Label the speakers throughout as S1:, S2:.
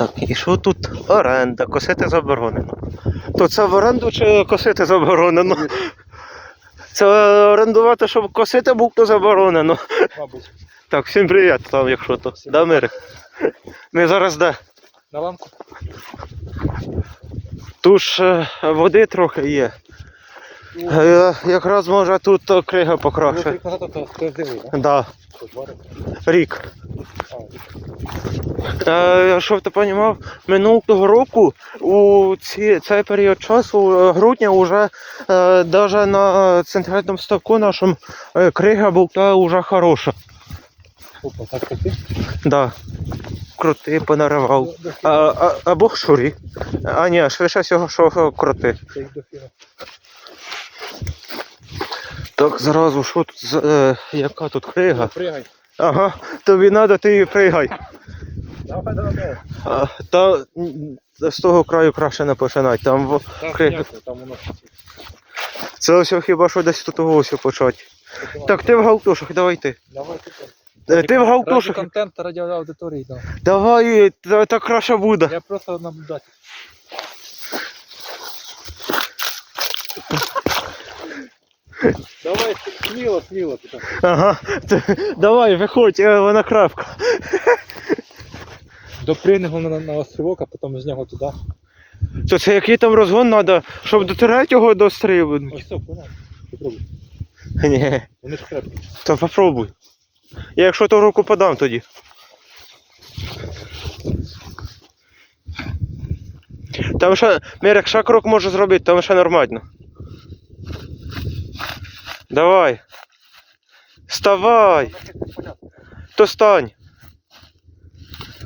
S1: Так, і що тут? Оренда, косити заборонено. То це в оренду чи косити заборонено? Це орендувати, щоб косити букто заборонено.
S2: Мабуть.
S1: Так, всім привіт там, якщо то. Да, Мирик? Ми зараз де?
S2: На ламку?
S1: Тут ж е, води трохи є. Е, Якраз може тут крига покраще.
S2: назад то?
S1: Да, рік. Е, Щоб ти розумів, минулого року у ці, цей період часу, е, грудня, вже е, навіть на е, центральному ставку нашому е, крига була вже хороша.
S2: Опа, так таки.
S1: Да. Крути понаривав. А, а, або шурі. А ні, швидше всього, що крути. Так, зразу, що тут за, е, яка тут крига?
S2: Пригай.
S1: Ага, тобі треба, ти і пригай.
S2: Давай, давай.
S1: А, та з того краю краще не починати. Там в-
S2: Так, там воно.
S1: це ось хіба що десь тут ось почати. Так, ти в галтушах, давай ти.
S2: Давай ти.
S1: Е, Ти в галтушах.
S2: контент, раді аудиторії, да.
S1: Давай, так краще буде.
S2: Я просто наблюдатель. Давай, сміло, сміло.
S1: Ага. Давай, виходь, е, вона крапка.
S2: Допригни на, на острівок, а потім з нього туди.
S1: То це який там розгон треба, щоб до третього дострибнути?
S2: Ось все, понял. Попробуй.
S1: Ні,
S2: Вони ж крепкі.
S1: то попробуй. Я якщо то руку подам тоді. Там ще, Мірик, ще крок може зробити, там ще нормально. Давай. Вставай. То стань.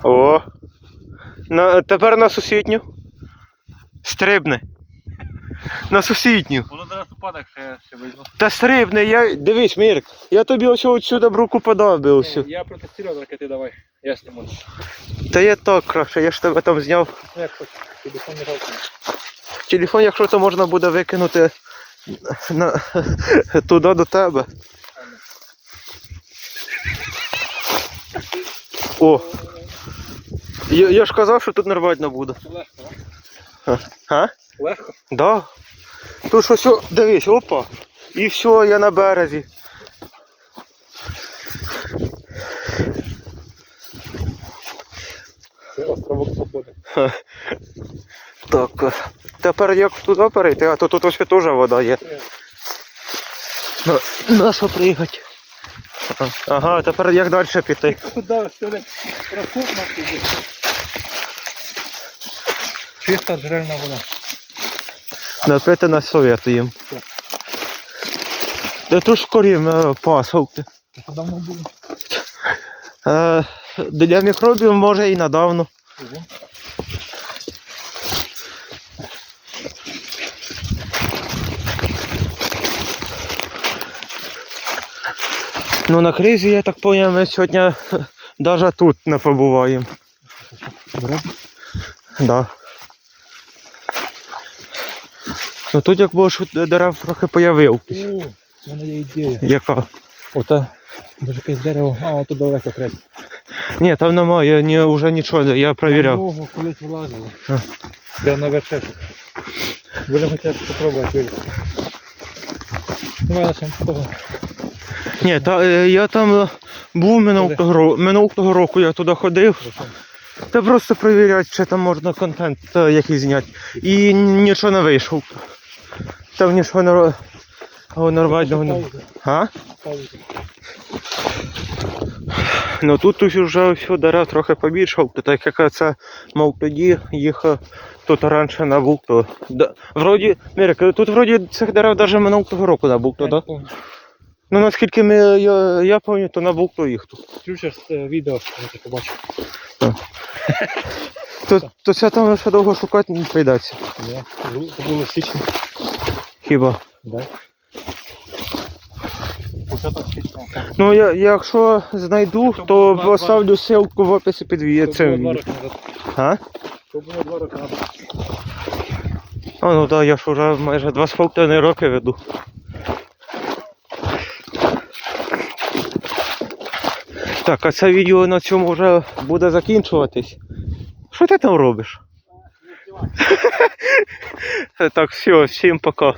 S1: О. На, тепер на сусідню. Стрибни. На сусідню.
S2: Воно зараз упаде, ще, ще вийду.
S1: Та стрибни, я. Дивись, Мірик, я тобі ось отсюди б руку подав би ось.
S2: Я протестував, так ти давай. Я зніму.
S1: Та я так краще, я ж тебе там зняв.
S2: Ну як хочеш, телефон не жалко.
S1: Телефон, якщо то можна буде викинути на, туди до тебе. О, я, я ж казав, що тут нормально буде.
S2: Легко, а?
S1: А?
S2: Легко?
S1: Да. Тут що все, дивись, опа. І все, я на березі.
S2: Це островок свободи.
S1: Так, е, тепер як туди перейти, а то тут ось теж вода є. На, на що приїхати? Ага, тепер як далі піти?
S2: Куда все не проход на тобі. Чиста джерельна вода.
S1: Напити на советуємо.
S2: Так.
S1: Де тут ж е, пасовки.
S2: Давно було.
S1: Е, для мікробів може і надавно.
S2: Ого.
S1: Ну на кризі, я так поняв, ми сьогодні навіть тут не побуваємо. Да. Ну тут як було, що дерев трохи появив.
S2: О, в мене є ідея.
S1: Яка?
S2: Ота, може якесь дерево, а ото далеко треба.
S1: Ні, там немає, ні, вже нічого, я перевіряв.
S2: Ого, колись вилазило.
S1: А.
S2: Я на вершечок. Будемо хоча спробувати вилізти. Давай начнемо того.
S1: Ні, та, е, я там е, був минулого, ро- минулого року, я туди ходив. Та просто перевіряти, чи там можна контент е, якийсь зняти. І нічого не вийшов. Там нічого не о, нормального не. А? Ну тут вже все дерев трохи побільшав, то так як це, мов тоді їх е, тут раніше не було. То, да, вроді, Мірик, тут вроді цих дерев навіть минулого року було,
S2: Я
S1: да? Ну наскільки ми, я, я пам'ятаю, то не було їх тут.
S2: Включиш е, відео, я це побачу.
S1: То, то це там ще довго шукати не прийдеться.
S2: Це було в січні.
S1: Хіба?
S2: Да. Початок січня.
S1: Ну я, якщо знайду,
S2: То
S1: то
S2: було два-
S1: поставлю ссылку в описі під відео. Це
S2: було два
S1: відео.
S2: роки назад.
S1: А?
S2: Це було два роки назад.
S1: А, ну так, я ж вже майже два з половиною роки веду. Так, а це відео на цьому вже буде закінчуватись. Що ти там робиш? так, все, всім пока.